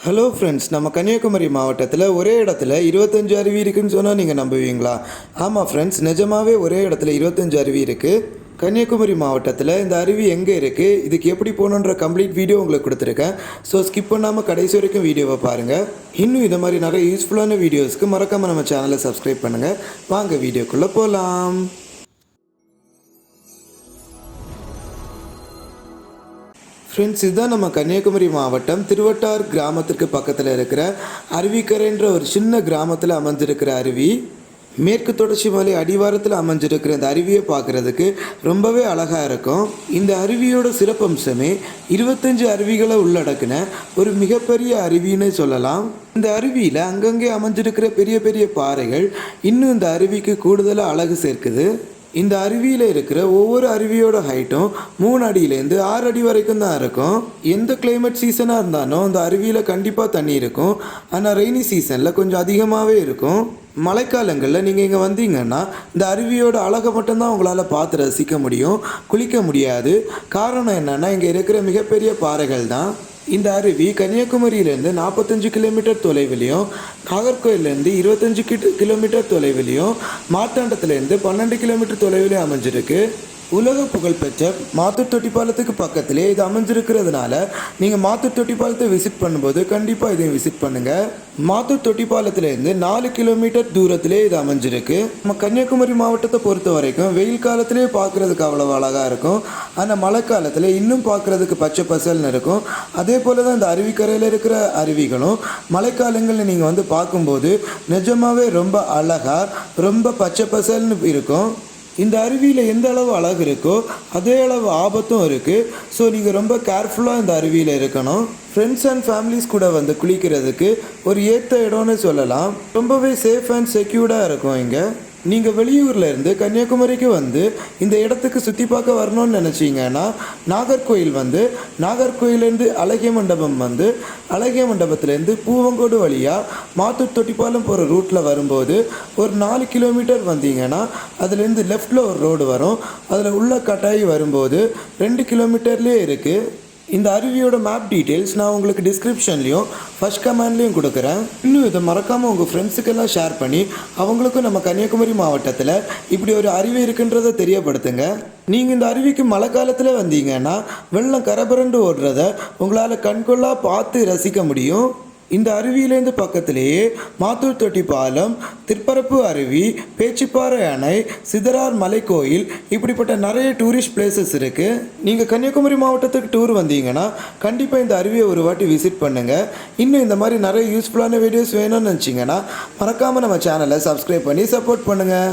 Hello friends நம்ம கன்னியாகுமரி மாவட்டத்தில் ஒரே இடத்துல இருபத்தஞ்சு அருவி இருக்குன்னு சொன்னால் நீங்கள் நம்புவீங்களா? ஆமாம் ஃப்ரெண்ட்ஸ் நிஜமாகவே ஒரே இடத்துல இருபத்தஞ்சு அருவி இருக்குது கன்னியாகுமரி மாவட்டத்தில் இந்த அருவி எங்கே இருக்குது இதுக்கு எப்படி போகணுன்ற கம்ப்ளீட் வீடியோ உங்களுக்கு கொடுத்துருக்கேன். ஸோ ஸ்கிப் பண்ணாமல் கடைசி வரைக்கும் வீடியோவை பாருங்கள் இன்னும் இந்த மாதிரி நிறைய யூஸ்ஃபுல்லான வீடியோஸ்க்கு மறக்காமல் நம்ம சேனலை சப்ஸ்கிரைப் பண்ணுங்கள் வாங்க வீடியோக்குள்ளே போகலாம் ஃப்ரெண்ட்ஸ் இதுதான் நம்ம கன்னியாகுமரி மாவட்டம் திருவட்டார் கிராமத்திற்கு பக்கத்தில் இருக்கிற அருவிக்கரைன்ற ஒரு சின்ன கிராமத்தில் அமைஞ்சிருக்கிற அருவி. மேற்கு தொடர்ச்சி மலை அடிவாரத்தில் அமைஞ்சிருக்கிற இந்த அருவியை பார்க்குறதுக்கு ரொம்பவே அழகாக இருக்கும். இந்த அருவியோட சிறப்பம்சமே இருபத்தஞ்சு அருவிகளை உள்ளடக்கின ஒரு மிகப்பெரிய அருவின்னு சொல்லலாம். இந்த அருவியில் அங்கங்கே அமைஞ்சிருக்கிற பெரிய பெரிய பாறைகள் இன்னும் இந்த அருவிக்கு கூடுதலாக அழகு சேர்க்குது. இந்த அருவியில் இருக்கிற ஒவ்வொரு அருவியோட ஹைட்டும் மூணு அடியிலேருந்து ஆறு அடி வரைக்கும் தான் இருக்கும். எந்த கிளைமேட் சீசனாக இருந்தாலும் அந்த அருவியில் கண்டிப்பாக தண்ணி இருக்கும். ஆனால் ரெய்னி சீசனில் கொஞ்சம் அதிகமாகவே இருக்கும். மழைக்காலங்களில் நீங்கள் இங்கே வந்தீங்கன்னா இந்த அருவியோட அழகை மட்டும்தான் உங்களால் பார்த்து ரசிக்க முடியும் குளிக்க முடியாது. காரணம் என்னென்னா இங்கே இருக்கிற மிகப்பெரிய பாறைகள் தான். இந்த அருவி கன்னியாகுமரியிலேருந்து நாற்பத்தஞ்சு கிலோமீட்டர் தொலைவிலையும் நாகர்கோயிலேருந்து இருபத்தஞ்சு கிட்ட கிலோமீட்டர் தொலைவிலையும் மார்த்தாண்டத்துலேருந்து பன்னெண்டு கிலோமீட்டர் தொலைவிலையும் அமைஞ்சிருக்கு. உலக புகழ்பெற்ற மாத்து தொட்டி பாலத்துக்கு பக்கத்திலே இது அமைஞ்சிருக்கிறதுனால நீங்கள் மாத்தூர் தொட்டி பாலத்தை விசிட் பண்ணும்போது கண்டிப்பாக இதை விசிட் பண்ணுங்கள் மாத்தூர் தொட்டி பாலத்திலேருந்து நாலு கிலோமீட்டர் தூரத்திலே இது அமைஞ்சிருக்கு. நம்ம கன்னியாகுமரி மாவட்டத்தை பொறுத்த வரைக்கும் வெயில் காலத்திலே பார்க்குறதுக்கு அவ்வளோ அழகாக இருக்கும். ஆனால் மழை காலத்தில் இன்னும் பார்க்குறதுக்கு பச்சை பசல்னு இருக்கும். அதே போல் தான் இந்த அருவிக்கரையில் இருக்கிற அருவிகளும் மழைக்காலங்களில் நீங்கள் வந்து பார்க்கும்போது நிஜமாகவே ரொம்ப அழகாக ரொம்ப பச்சை பசல்னு இருக்கும். இந்த அருவியில் எந்த அளவு அழகு இருக்கோ அதே அளவு ஆபத்தும் இருக்குது ஸோ நீங்கள் ரொம்ப கேர்ஃபுல்லாக இந்த அருவியில் இருக்கணும். ஃப்ரெண்ட்ஸ் அண்ட் ஃபேமிலிஸ் கூட வந்து குளிக்கிறதுக்கு ஒரு ஏற்ற இடம்னு சொல்லலாம். ரொம்பவே சேஃப் அண்ட் செக்யூர்டாக இருக்கும் இங்கே. நீங்கள் வெளியூரில் இருந்து கன்னியாகுமரிக்கு வந்து இந்த இடத்துக்கு சுற்றி பார்க்க வரணும்னு நினச்சிங்கன்னா நாகர்கோயில் வந்து நாகர்கோயிலேருந்து அழகிய மண்டபம் வந்து அழகிய மண்டபத்துலேருந்து பூவங்கோடு வழியாக மாத்தூர் தொட்டிப்பாலம் போகிற ரூட்டில் வரும்போது ஒரு நாலு கிலோமீட்டர் வந்தீங்கன்னா அதுலேருந்து லெஃப்டில் ஒரு ரோடு வரும். அதில் உள்ள கட்டாயி வரும்போது ரெண்டு கிலோமீட்டர்லேயே இருக்குது இந்த அருவியோட மேப் டீட்டெயில்ஸ் நான் உங்களுக்கு டிஸ்கிரிப்ஷன்லேயும் ஃபர்ஸ்ட் கமெண்ட்லேயும் கொடுக்குறேன். இன்னும் இதை மறக்காமல் உங்கள் ஃப்ரெண்ட்ஸுக்கெல்லாம் ஷேர் பண்ணி அவங்களுக்கும் நம்ம கன்னியாகுமரி மாவட்டத்தில் இப்படி ஒரு அருவி இருக்குன்றதை தெரியப்படுத்துங்க. நீங்கள் இந்த அருவிக்கு மழை காலத்தில் வந்தீங்கன்னா வெள்ளம் கரபரண்டு ஓடுறத உங்களால் கண்கொள்ளா பார்த்து ரசிக்க முடியும். இந்த அருவியிலேருந்து பக்கத்திலேயே மாத்தூர் தொட்டி பாலம் திருப்பரப்பு அருவி பேச்சிப்பாறை அணை சிதறார் மலை கோயில் இப்படிப்பட்ட நிறைய டூரிஸ்ட் பிளேசஸ் இருக்குது நீங்கள் கன்னியாகுமரி மாவட்டத்துக்கு டூர் வந்தீங்கன்னா கண்டிப்பாக இந்த அருவியை ஒரு வாட்டி விசிட் பண்ணுங்கள் இன்னும் இந்த மாதிரி நிறைய யூஸ்ஃபுல்லான வீடியோஸ் வேணும்னு நினச்சிங்கன்னா மறக்காமல் நம்ம சேனலை சப்ஸ்கிரைப் பண்ணி சப்போர்ட் பண்ணுங்கள்